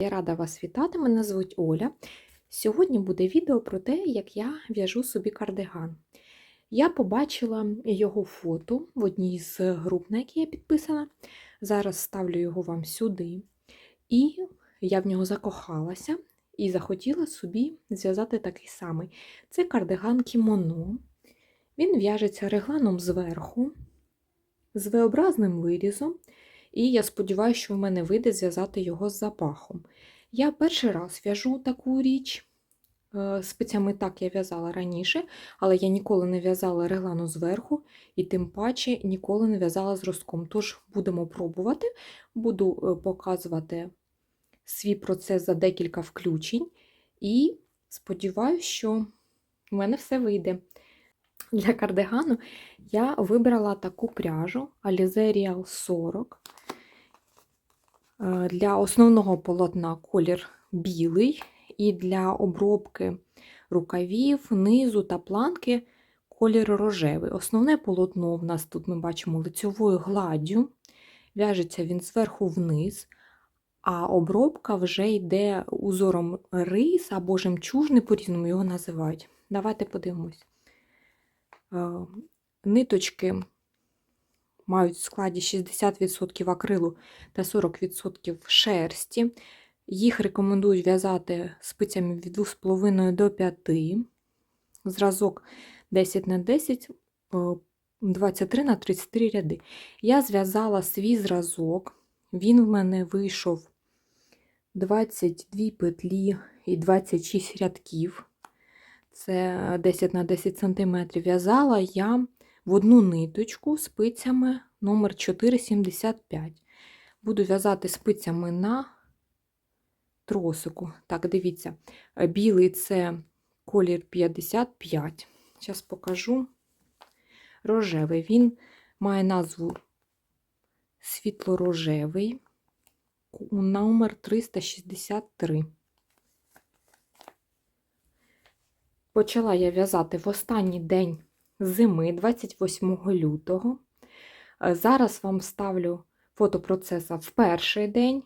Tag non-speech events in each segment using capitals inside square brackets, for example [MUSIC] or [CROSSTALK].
Я рада вас вітати, мене звуть Оля. Сьогодні буде відео про те, як я в'яжу собі кардиган. Я побачила його фото в одній з груп, на які я підписана. Зараз ставлю його вам сюди. І я в нього закохалася і захотіла собі зв'язати такий самий. Це кардиган кімоно. Він в'яжеться регланом зверху, з V-образним вирізом. І я сподіваюся, що в мене вийде зв'язати його з запахом. Я перший раз в'яжу таку річ. Е, Спицями так я в'язала раніше, але я ніколи не в'язала реглану зверху, і тим паче ніколи не в'язала зразком. Тож будемо пробувати, буду е, показувати свій процес за декілька включень. І сподіваюся, що в мене все вийде. Для кардигану я вибрала таку пряжу Alize Real 40. Е, Для основного полотна колір білий, і для обробки рукавів, низу та планки колір рожевий. Основне полотно в нас тут ми бачимо лицьовою гладдю, в'яжеться він зверху вниз, а обробка вже йде узором рис або жемчужний, по-різному його називають. Давайте подивимось. Е, Ниточки мають в складі 60% акрилу та 40% шерсті. Їх рекомендують в'язати спицями від 2,5 до 5. Зразок 10 на 10, 23 на 33 ряди. Я зв'язала свій зразок, він в мене вийшов 22 петлі і 26 рядків. Це 10 на 10 см. В'язала я в одну ниточку спицями номер 475. Буду в'язати спицями на тросику. Так, дивіться, білий це колір 55. Зараз покажу рожевий. Він має назву світло-рожевий, номер 363. Почала я в'язати в останній день зими, 28 лютого. Е, Зараз вам ставлю фото процеса в перший день.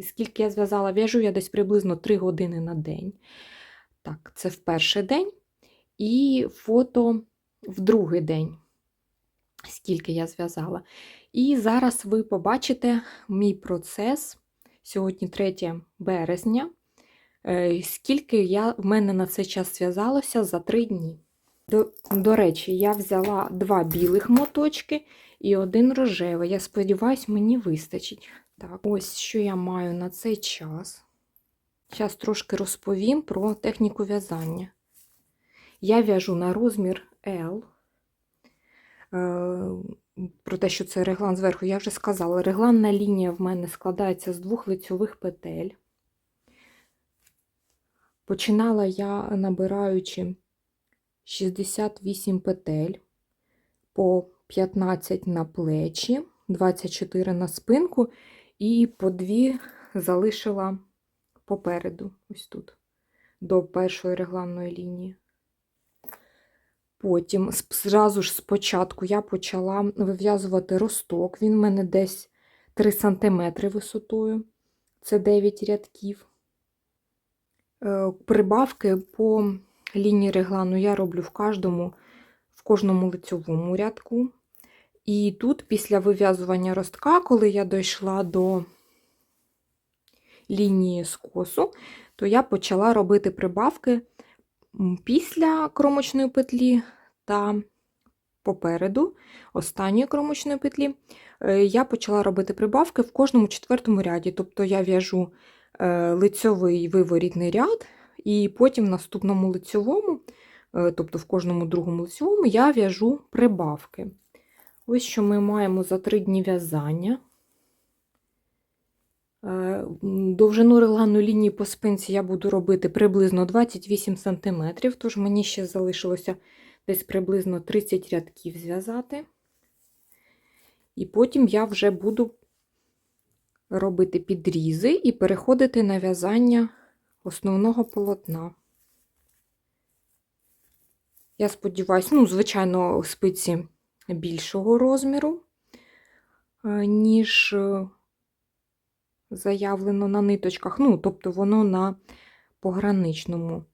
Скільки я зв'язала, в'яжу я десь приблизно 3 години на день. Так, це в перший день. І фото в другий день, скільки я зв'язала. І зараз ви побачите мій процес сьогодні 3 березня. Е, Скільки я, в мене на цей час зв'язалося за 3 дні. До, речі, я взяла два білих моточки і один рожевий. Я сподіваюся, мені вистачить. Так, ось що я маю на цей час. Зараз трошки розповім про техніку в'язання. Я в'яжу на розмір L. Е, Про те, що це реглан зверху, я вже сказала. Регланна лінія в мене складається з двох лицьових петель. Починала я набираючи 68 петель по 15 на плечі, 24 на спинку і по 2 залишила попереду, ось тут, до першої регланної лінії. Потім, зразу ж спочатку, я почала вив'язувати росток. Він в мене десь 3 см висотою, це 9 рядків. Е, Прибавки по лінії реглану я роблю в кожному, в кожному лицьовому рядку. І тут, після вив'язування ростка, коли я дійшла до лінії скосу, то я почала робити прибавки після кромочної петлі та попереду останньої кромочної петлі. Е, Я почала робити прибавки в кожному четвертому ряді. Тобто я в'яжу е, лицьовий виворітний ряд, і потім в наступному лицьовому, е, тобто в кожному другому лицьовому, я в'яжу прибавки. Ось що ми маємо за три дні в'язання. Е, Довжину регланної лінії по спинці я буду робити приблизно 28 см, тож мені ще залишилося десь приблизно 30 рядків зв'язати. І потім я вже буду робити підрізи і переходити на в'язання основного полотна. Я сподіваюся, ну, звичайно, спиці більшого розміру, е, ніж заявлено на ниточках, ну, тобто воно на пограничному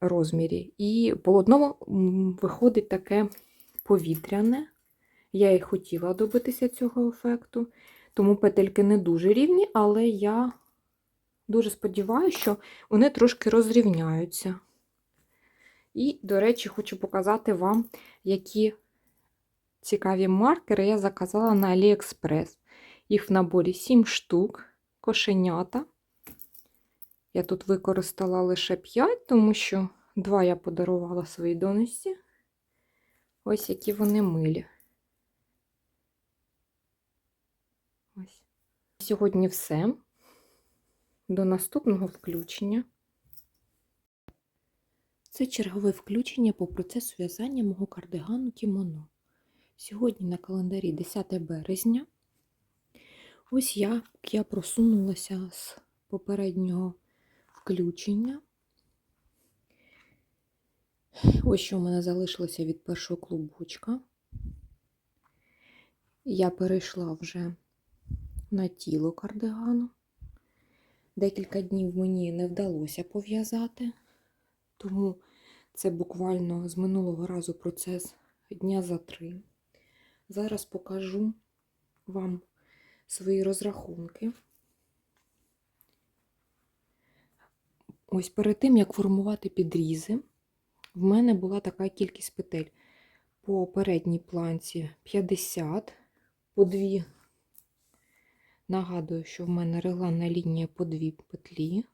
розмірі. І полотно виходить таке повітряне. Я і хотіла добитися цього ефекту, тому петельки не дуже рівні, але я дуже сподіваюся, що вони трошки розрівняються. І, до речі, хочу показати вам, які цікаві маркери я заказала на AliExpress. Їх в наборі 7 штук, кошенята. Я тут використала лише 5, тому що 2 я подарувала своїй донечці. Ось які вони милі. Ось. Сьогодні все. До наступного включення. Це чергове включення по процесу в'язання мого кардигану кімоно. Сьогодні на календарі 10 березня. Ось як я просунулася з попереднього включення. Ось що в мене залишилося від першого клубочка. Я перейшла вже на тіло кардигану. Декілька днів мені не вдалося пов'язати, тому це буквально з минулого разу процес дня за три. Зараз покажу вам свої розрахунки. Ось перед тим, як формувати підрізи, в мене була така кількість петель. По передній планці 50, по дві. Нагадую, що в мене регланна лінія по дві петлі.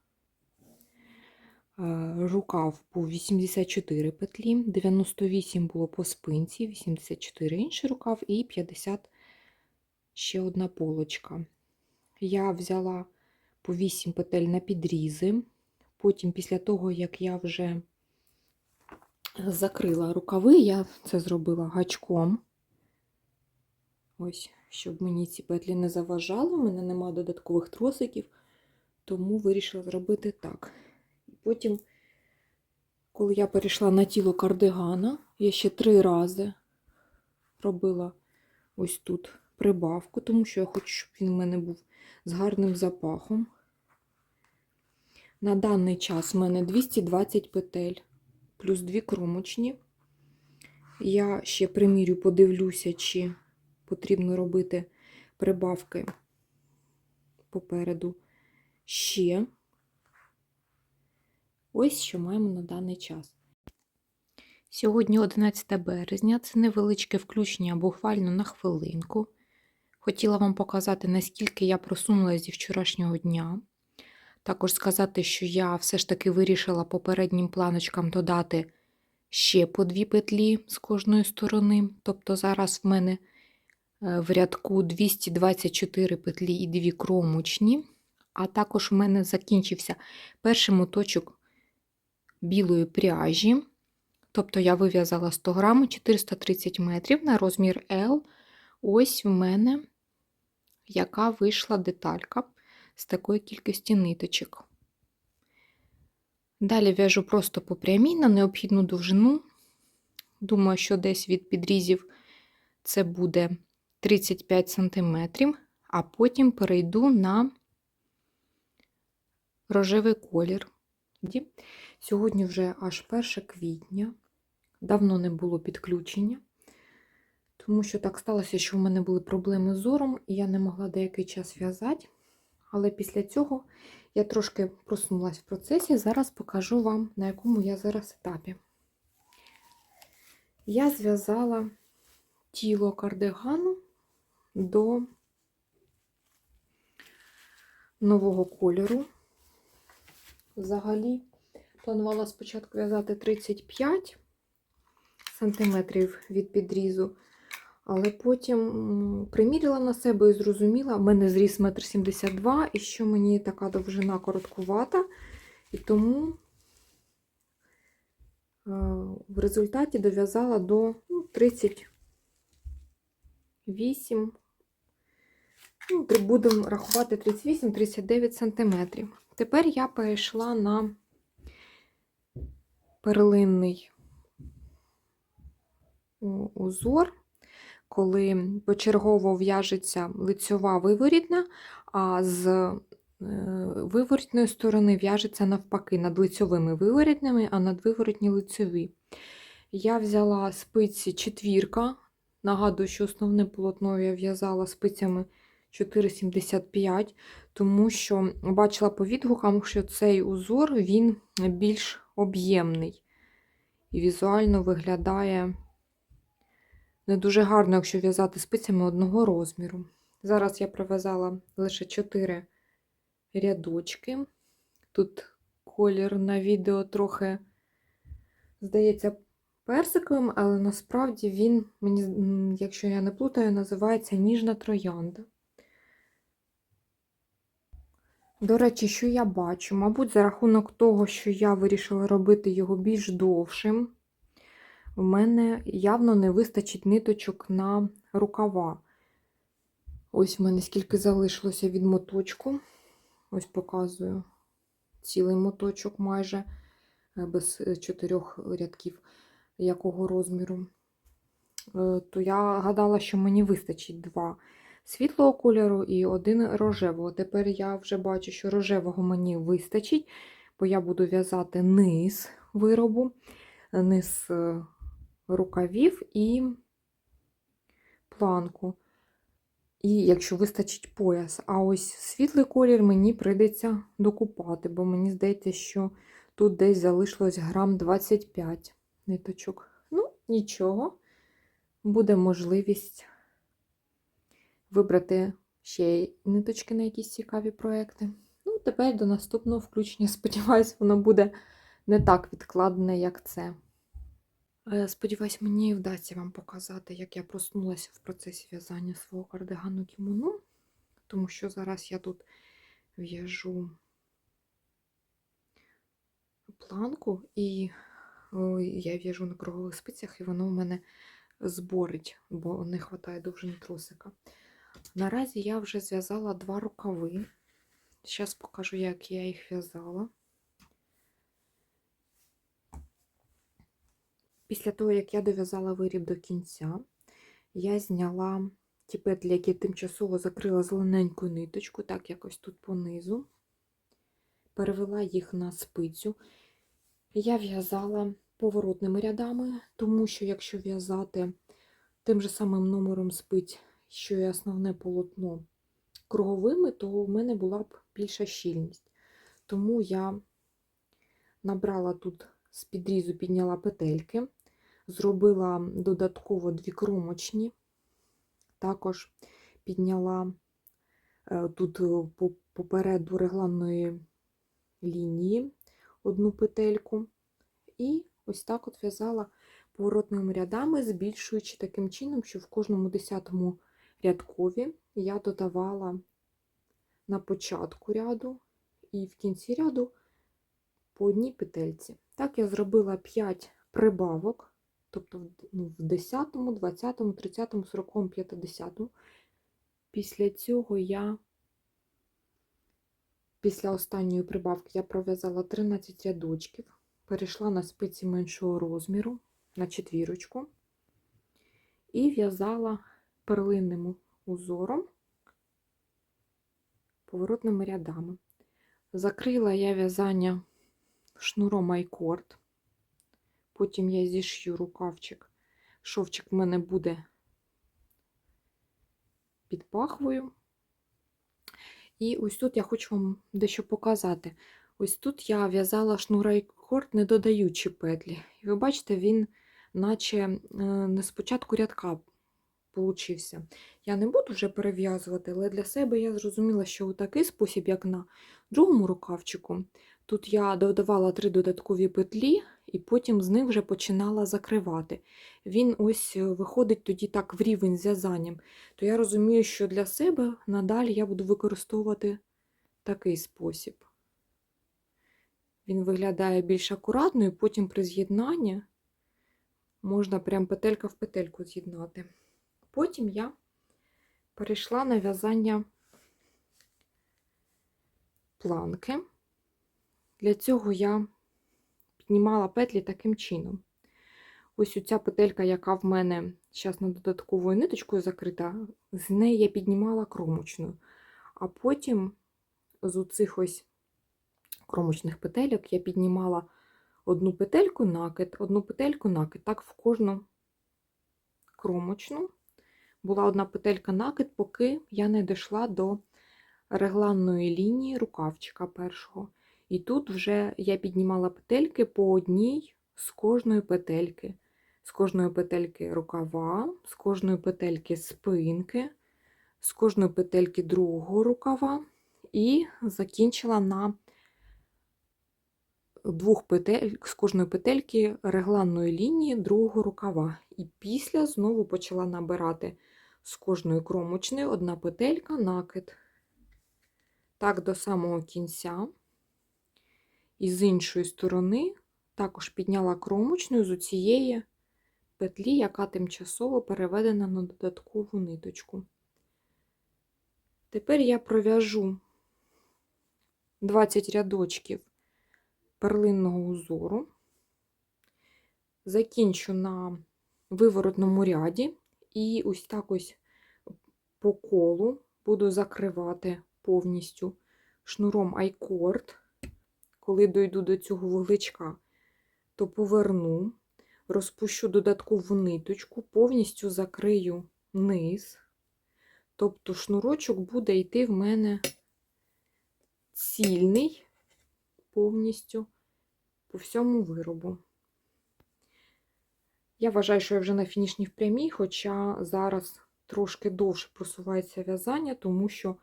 Е, Рукав був 84 петлі, 98 було по спинці, 84 інший рукав і 50 ще одна полочка. Я взяла по 8 петель на підрізи. Потім, після того, як я вже закрила рукави, я це зробила гачком. Ось, щоб мені ці петлі не заважали, у мене немає додаткових тросиків, тому вирішила зробити так. Потім, коли я перейшла на тіло кардигана, я ще три рази робила ось тут прибавку, тому що я хочу, щоб він в мене був з гарним запахом. На даний час в мене 220 петель, плюс 2 кромочні. Я ще примірю, подивлюся, чи потрібно робити прибавки попереду ще. Ось що маємо на даний час. Сьогодні 11 березня, це невеличке включення буквально на хвилинку. Хотіла вам показати, наскільки я просунулася зі вчорашнього дня. Також сказати, що я все ж таки вирішила попереднім планочкам додати ще по дві петлі з кожної сторони. Тобто зараз в мене в рядку 224 петлі і дві кромочні, а також в мене закінчився перший моточок білої пряжі. Тобто я вив'язала 100 грам 430 метрів на розмір L. Ось в мене яка вийшла деталька з такої кількості ниточок. Далі в'яжу просто по прямій на необхідну довжину. Думаю, що десь від підрізів це буде 35 см, а потім перейду на рожевий колір. Сьогодні вже аж 1 квітня, давно не було підключення, тому що так сталося, що в мене були проблеми з зором, і я не могла деякий час в'язати. Але після цього я трошки просунулася в процесі. Зараз покажу вам, на якому я зараз етапі. Я зв'язала тіло кардигану до нового кольору. Взагалі, планувала спочатку в'язати 35 сантиметрів від підрізу, але потім приміряла на себе і зрозуміла, в мене зріс 1,72 м, і що мені така довжина короткувата, і тому е, в результаті дов'язала до ну, 38, ну, будемо рахувати 38-39 см. Тепер я перейшла на перлинний узор, коли почергово в'яжеться лицьова виворітна, а з виворітної сторони в'яжеться навпаки над лицьовими виворітними, а над виворітні лицьові. Я взяла спиці четвірка. Нагадую, що основне полотно я в'язала спицями 4,75, тому що бачила по відгукам, що цей узор він більш об'ємний і візуально виглядає не дуже гарно, якщо в'язати спицями одного розміру. Зараз я пров'язала лише 4 рядочки. Тут колір на відео трохи, здається, персиковим, але насправді він, якщо я не плутаю, називається ніжна троянда. До речі, що я бачу? Мабуть, за рахунок того, що я вирішила робити його більш довшим, в мене явно не вистачить ниточок на рукава. Ось в мене скільки залишилося від моточку. Ось показую цілий моточок майже е, без е, чотирьох рядків якого розміру. Е, То я гадала, що мені вистачить два світлого кольору і один рожевого. Тепер я вже бачу, що рожевого мені вистачить, бо я буду в'язати низ виробу, низ е, рукавів і планку. І якщо вистачить пояс, а ось світлий колір мені прийдеться докупати, бо мені здається, що тут десь залишилось грам 25 ниточок. Ну, нічого, буде можливість вибрати ще ниточки на якісь цікаві проекти. Ну, тепер до наступного включення. [LAUGHS] Сподіваюсь, воно буде не так відкладене, як це. Е, Сподіваюсь, мені вдасться вам показати, як я проснулася в процесі в'язання свого кардигану кімоно, тому що зараз я тут в'яжу планку, і я в'яжу на кругових спицях, і воно в мене зборить, бо не вистачає довжини тросика. Наразі я вже зв'язала два рукави. Зараз покажу, як я їх в'язала. Після того, як я дов'язала виріб до кінця, я зняла ті петлі, які тимчасово закрила зелененькою ниточку, так якось тут понизу, перевела їх на спицю. Я в'язала поворотними рядами, тому що якщо в'язати тим же самим номером спиць, що і основне полотно круговими, то в мене була б більша щільність. Тому я набрала тут з підрізу, підняла петельки, зробила додатково дві кромочні, також підняла е, тут е, попереду регланної лінії одну петельку, і ось так от в'язала поворотними рядами, збільшуючи таким чином, що в кожному десятому рядкові я додавала на початку ряду і в кінці ряду по одній петельці. Так я зробила 5 прибавок, тобто в 10, 20, 30, 40, 50. Після цього я, після останньої прибавки, я пров'язала 13 рядочків, перейшла на спиці меншого розміру, на четвірочку, і в'язала перлинним узором поворотними рядами. Закрила я в'язання шнуром айкорд. Потім я зішью рукавчик. Шовчик в мене буде під пахвою. І ось тут я хочу вам дещо показати. Ось тут я в'язала шнур айкорд, не додаючи петлі. І ви бачите, він наче е, не спочатку рядка получився. Я не буду вже перев'язувати, але для себе я зрозуміла, що у такий спосіб, як на другому рукавчику, тут я додавала три додаткові петлі, і потім з них вже починала закривати. Він ось е, виходить тоді так в рівень з в'язанням. То я розумію, що для себе надалі я буду використовувати такий спосіб. Він виглядає більш акуратно, і потім при з'єднанні можна прям петелька в петельку з'єднати. Потім я перейшла на в'язання планки. Для цього я піднімала петлі таким чином. Ось ця петелька, яка в мене зараз над додатковою ниточкою закрита, з неї я піднімала кромочною. А потім з оцих ось кромочних петельок я піднімала одну петельку накид, одну петельку накид. Так в кожну кромочну була одна петелька накид, поки я не дійшла до регланної лінії рукавчика першого. І тут вже я піднімала петельки по одній з кожної петельки. З кожної петельки рукава, з кожної петельки спинки, з кожної петельки другого рукава і закінчила на двох петель, з кожної петельки регланної лінії другого рукава. І після знову почала набирати з кожної кромочної одна петелька накид. Так до самого кінця. І з іншої сторони також підняла кромочну з цієї петлі, яка тимчасово переведена на додаткову ниточку. Тепер я пров'яжу 20 рядочків перлинного узору, закінчу на виворотному ряді і ось так ось по колу буду закривати повністю шнуром айкорд. Коли дойду до цього вугличка, то поверну, розпущу додаткову ниточку, повністю закрию низ. Тобто шнурочок буде йти в мене цільний повністю по всьому виробу. Я вважаю, що я вже на фінішній прямій, хоча зараз трошки довше просувається в'язання, тому що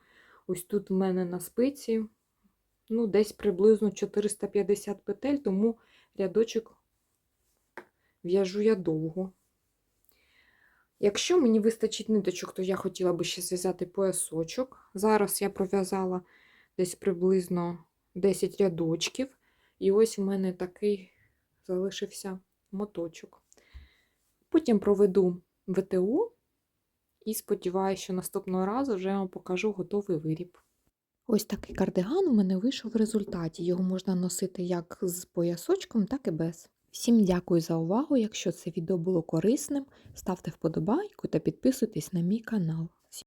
ось тут в мене на спиці ну, десь приблизно 450 петель, тому рядочок в'яжу я довго. Якщо мені вистачить ниточок, то я хотіла би ще зв'язати поясочок. Зараз я пров'язала десь приблизно 10 рядочків, і ось у мене такий залишився моточок. Потім проведу ВТО і сподіваюся, що наступного разу вже вам покажу готовий виріб. Ось такий кардиган у мене вийшов в результаті. Його можна носити як з поясочком, так і без. Всім дякую за увагу. Якщо це відео було корисним, ставте вподобайку та підписуйтесь на мій канал.